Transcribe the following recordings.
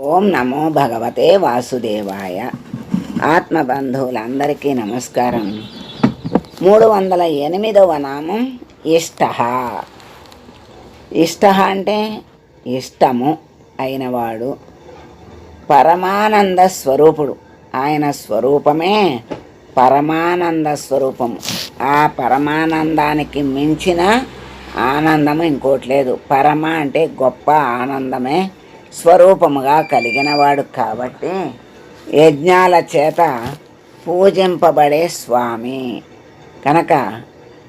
ఓం నమో భగవతే వాసుదేవాయ. ఆత్మబంధువులందరికీ నమస్కారం. మూడు వందల ఎనిమిదవ నామం ఇష్ట. ఇష్ట అంటే ఇష్టము అయినవాడు పరమానంద స్వరూపుడు. ఆయన స్వరూపమే పరమానంద స్వరూపము. ఆ పరమానందానికి మించిన ఆనందము ఇంకోటి లేదు. పరమ అంటే గొప్ప ఆనందమే స్వరూపముగా కలిగినవాడు కాబట్టి యజ్ఞాల చేత పూజింపబడే స్వామి. కనుక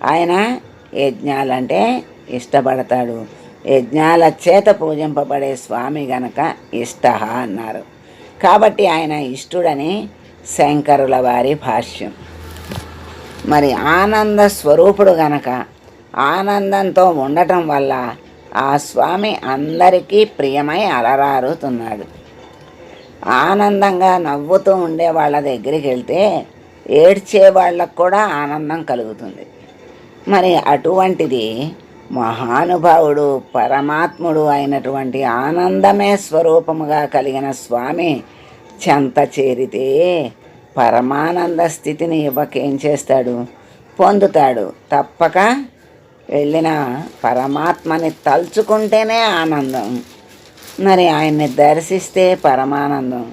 ఆయన యజ్ఞాలంటే ఇష్టపడతాడు. యజ్ఞాల చేత పూజింపబడే స్వామి గనక ఇష్ట అన్నారు. కాబట్టి ఆయన ఇష్టుడని శంకరుల వారి భాష్యం. మరి ఆనంద స్వరూపుడు గనక ఆనందంతో ఉండటం వల్ల ఆ స్వామి అందరికీ ప్రియమై అలరారుతున్నాడు. ఆనందంగా నవ్వుతూ ఉండే వాళ్ళ దగ్గరికి వెళ్తే ఏడ్చే వాళ్ళకు కూడా ఆనందం కలుగుతుంది. మరి అటువంటిది మహానుభావుడు పరమాత్ముడు అయినటువంటి ఆనందమే స్వరూపముగా కలిగిన స్వామి చెంత చేరితే పరమానంద స్థితిని ఇవ్వకేం చేస్తాడు? పొందుతాడు. తప్పక వెళ్ళిన పరమాత్మని తలుచుకుంటేనే ఆనందం. మరి ఆయన్ని దర్శిస్తే పరమానందం.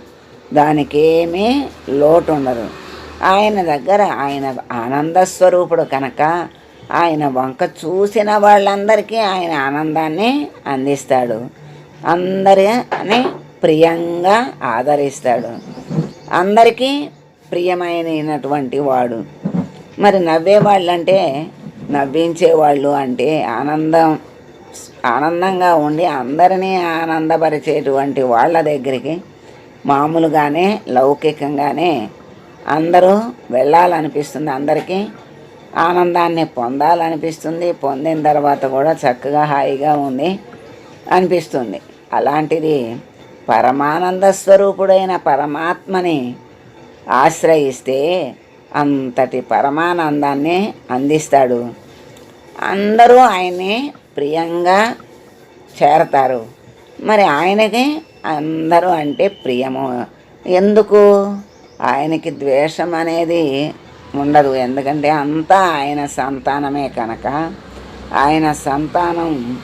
దానికేమీ లోటు ఉండదు ఆయన దగ్గర ఆయన ఆనంద స్వరూపుడు కనుక ఆయన వంక చూసిన వాళ్ళందరికీ ఆయన ఆనందాన్ని అందిస్తాడు. అందరిని ప్రియంగా ఆదరిస్తాడు. అందరికీ ప్రియమైనటువంటి వాడు. మరి నవ్వే వాళ్ళంటే నవ్వించేవాళ్ళు అంటే ఆనందం ఆనందంగా ఉండి అందరినీ ఆనందపరిచేటువంటి వాళ్ళ దగ్గరికి మామూలుగానే లౌకికంగానే అందరూ వెళ్ళాలనిపిస్తుంది. అందరికీ ఆనందాన్ని పొందాలనిపిస్తుంది. పొందిన తర్వాత కూడా చక్కగా హాయిగా ఉంది అనిపిస్తుంది. అలాంటిది పరమానంద స్వరూపుడైన పరమాత్మని ఆశ్రయిస్తే అంతటి పరమానందాన్ని అందిస్తాడు. అందరూ ఆయన్ని ప్రియంగా చేరతారు. మరి ఆయనకి అందరూ అంటే ప్రియము. ఎందుకు? ఆయనకి ద్వేషం అనేది ఉండదు. ఎందుకంటే అంతా ఆయన సంతానమే కనుక. ఆయన సంతానం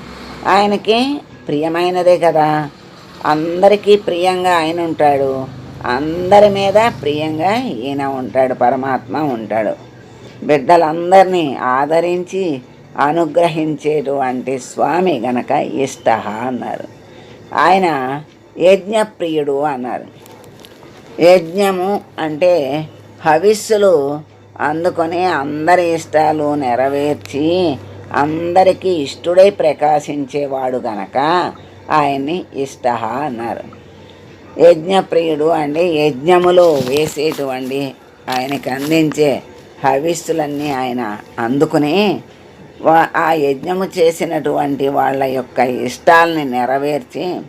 ఆయనకి ప్రియమైనదే కదా. అందరికీ ప్రియంగా ఆయన ఉంటాడు. అందరి మీద ప్రియంగా ఈయన ఉంటాడు పరమాత్మ ఉంటాడు. బిడ్డలందరినీ ఆదరించి అనుగ్రహించేటువంటి స్వామి గనక ఇష్ట అన్నారు. ఆయన యజ్ఞప్రియుడు అన్నారు. యజ్ఞము అంటే హవిస్సులు అందుకొని అందరి ఇష్టాలు నెరవేర్చి అందరికీ ఇష్టుడై ప్రకాశించేవాడు గనక ఆయన్ని ఇష్ట అన్నారు. యజ్ఞప్రియుడు అంటే యజ్ఞములో వేసేటువంటి ఆయనకి అందించే హవిస్సులన్నీ ఆయన అందుకుని వా- ఆ యజ్ఞము చేసినటువంటి వాళ్ళ యొక్క ఇష్టాలని నెరవేర్చి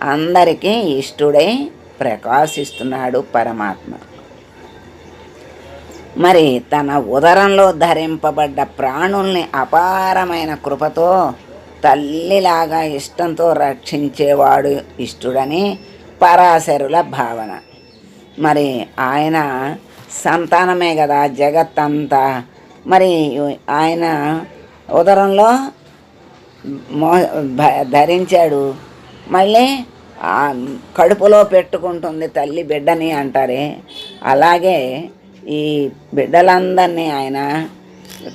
అందరికీ ఇష్టుడై ప్రకాశిస్తున్నాడు పరమాత్మ. మరి తన ఉదరంలో ధరింపబడ్డ ప్రాణుల్ని అపారమైన కృపతో తల్లిలాగా ఇష్టంతో రక్షించేవాడు ఇష్టుడని పరాశరుల భావన. మరి ఆయన సంతానమే కదా జగత్తంతా. మరి ఆయన ఉదరంలో మో ధరించాడు. మళ్ళీ కడుపులో పెట్టుకుంటుంది తల్లి బిడ్డని అంటారే. అలాగే ఈ బిడ్డలందరినీ ఆయన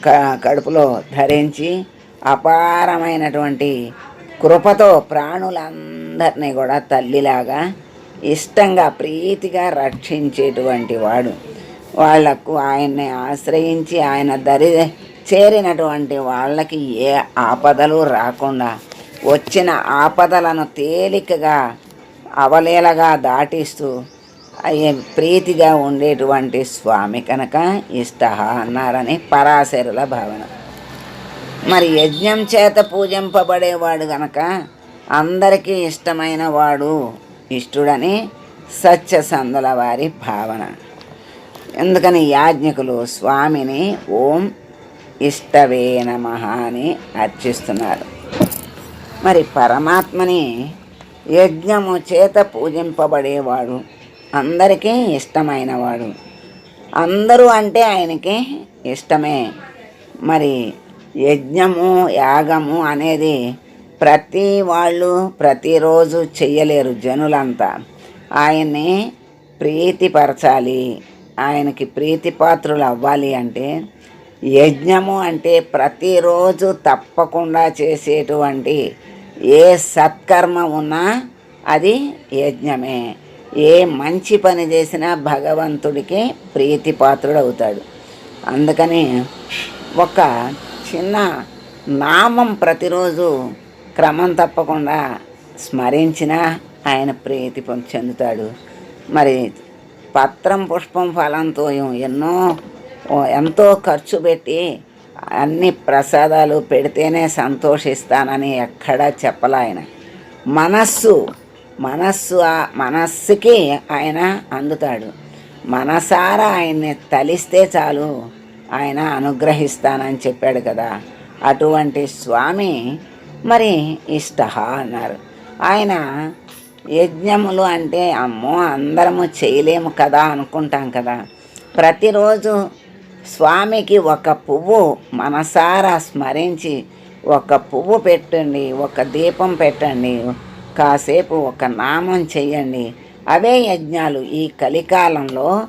క- కడుపులో ధరించి అపారమైనటువంటి కృపతో ప్రాణులందరినీ కూడా తల్లిలాగా ఇష్టంగా ప్రీతిగా రక్షించేటువంటి వాడు. వాళ్ళకు ఆయన్ని ఆశ్రయించి ఆయన దరి చేరినటువంటి వాళ్ళకి ఏ ఆపదలు రాకుండా వచ్చిన ఆపదలను తేలికగా అవలేలగా దాటిస్తూ అయ్యే ప్రీతిగా ఉండేటువంటి స్వామి కనుక ఇష్ట అన్నారని పరాశరుల భావన. మరి యజ్ఞం చేత పూజింపబడేవాడు గనక అందరికీ ఇష్టమైన వాడు ఇష్టుడని సత్యసంధుల వారి భావన. ఎందుకని యాజ్ఞకులు స్వామిని ఓం ఇష్టవే నమ అని అర్చిస్తున్నారు. మరి పరమాత్మని యజ్ఞము చేత పూజింపబడేవాడు అందరికీ ఇష్టమైనవాడు అందరూ అంటే ఆయనకి ఇష్టమే. మరి యజ్ఞము యాగము అనేది ప్రతి వాళ్ళు ప్రతిరోజు చెయ్యలేరు జనులంతా. ఆయన్ని ప్రీతిపరచాలి. ఆయనకి ప్రీతిపాత్రులు అవ్వాలి అంటే యజ్ఞము అంటే ప్రతిరోజు తప్పకుండా చేసేటువంటి ఏ సత్కర్మ ఉన్నా అది యజ్ఞమే. ఏ మంచి పని చేసినా భగవంతుడికి ప్రీతిపాత్రుడు అవుతాడు అందుకని ఒక చిన్న నామం ప్రతిరోజు క్రమం తప్పకుండా స్మరించినా ఆయన ప్రీతి చెందుతాడు. మరి పత్రం పుష్పం ఫలంతో ఎన్నో ఎంతో ఖర్చు పెట్టి అన్ని ప్రసాదాలు పెడితేనే సంతోషిస్తానని ఎక్కడా చెప్పలే ఆయన. మనస్సు మనస్సు ఆ- మనస్సుకి ఆయన అందుతాడు. మనసారా ఆయన్ని తలిస్తే చాలు. ఆయన అనుగ్రహిస్తానని చెప్పాడు కదా. అటువంటి స్వామి మరి ఇష్ట అన్నారు. ఆయన యజ్ఞములు అంటే అమ్మో అందరము చేయలేము కదా అనుకుంటాం కదా. ప్రతిరోజు స్వామికి ఒక పువ్వు మనసారా స్మరించి ఒక పువ్వు పెట్టండి ఒక దీపం పెట్టండి కాసేపు ఒక నామం చేయండి అవే యజ్ఞాలు ఈ కలికాలంలో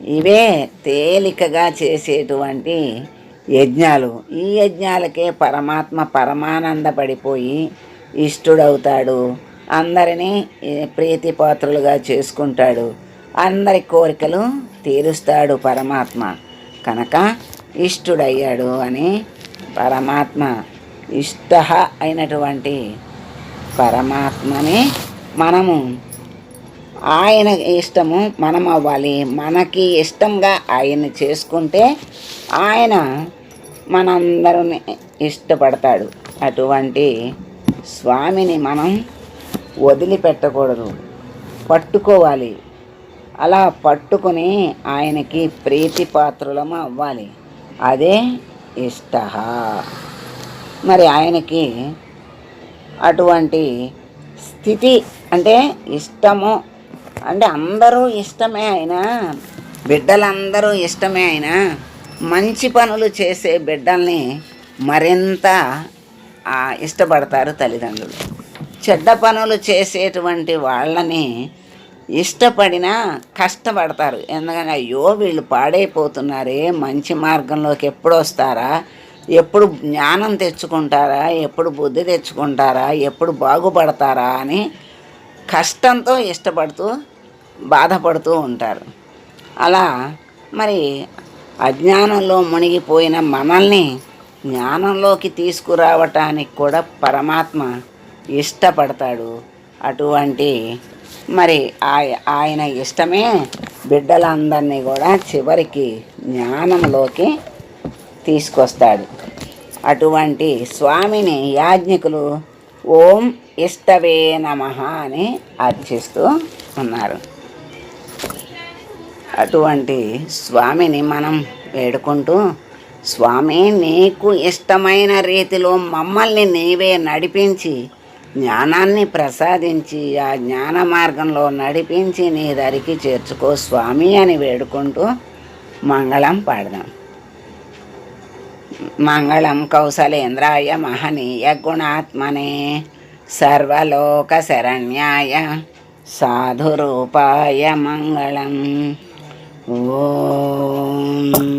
ఇవే తేలికగా చేసేటువంటి యజ్ఞాలు. ఈ యజ్ఞాలకే పరమాత్మ పరమానందపడిపోయి ఇష్టుడవుతాడు. అందరినీ ప్రీతిపాత్రులుగా చేసుకుంటాడు. అందరి కోరికలు తీరుస్తాడు పరమాత్మ. కనుక ఇష్టుడయ్యాడు అని పరమాత్మ ఇష్ట అయినటువంటి పరమాత్మని మనము ఆయన ఇష్టము మనం అవ్వాలి మనకి ఇష్టంగా ఆయన చేసుకుంటే ఆయన మనందరిని ఇష్టపడతాడు. అటువంటి స్వామిని మనం వదిలిపెట్టకూడదు. పట్టుకోవాలి. అలా పట్టుకుని ఆయనకి ప్రీతిపాత్రులము అవ్వాలి. అదే ఇష్ట మరి ఆయనకి అటువంటి స్థితి అంటే ఇష్టము అంటే అందరూ ఇష్టమే అయినా బిడ్డలందరూ ఇష్టమే అయినా మంచి పనులు చేసే బిడ్డల్ని మరింత ఇష్టపడతారు తల్లిదండ్రులు. చెడ్డ పనులు చేసేటువంటి వాళ్ళని ఇష్టపడినా కష్టపడతారు. ఎందుకంటే అయ్యో వీళ్ళు పాడైపోతున్నారే మంచి మార్గంలోకి ఎప్పుడు వస్తారా ఎప్పుడు జ్ఞానం తెచ్చుకుంటారా ఎప్పుడు బుద్ధి తెచ్చుకుంటారా ఎప్పుడు బాగుపడతారా అని కష్టంతో ఇష్టపడుతూ బాధపడుతూ ఉంటారు. అలా మరి అజ్ఞానంలో మునిగిపోయిన మనల్ని జ్ఞానంలోకి తీసుకురావటానికి కూడా పరమాత్మ ఇష్టపడతాడు. అటువంటి మరి ఆయ- ఆయన ఇష్టమే బిడ్డలందరినీ కూడా చివరికి జ్ఞానంలోకి తీసుకొస్తాడు. అటువంటి స్వామిని యాజ్ఞికులు ఓం ఇష్టవే నమ అని అర్చిస్తూ ఉన్నారు. అటువంటి స్వామిని మనం వేడుకుంటూ స్వామి నీకు ఇష్టమైన రీతిలో మమ్మల్ని నీవే నడిపించి జ్ఞానాన్ని ప్రసాదించి ఆ జ్ఞాన మార్గంలో నడిపించి నీ దరికి చేర్చుకో స్వామి అని వేడుకుంటూ మంగళం పాడదాం. మంగళం కౌశలేంద్రాయ మహనీయ గుణాత్మనే సర్వలోక శరణ్యాయ సాధురూపాయ మంగళం. Whoa.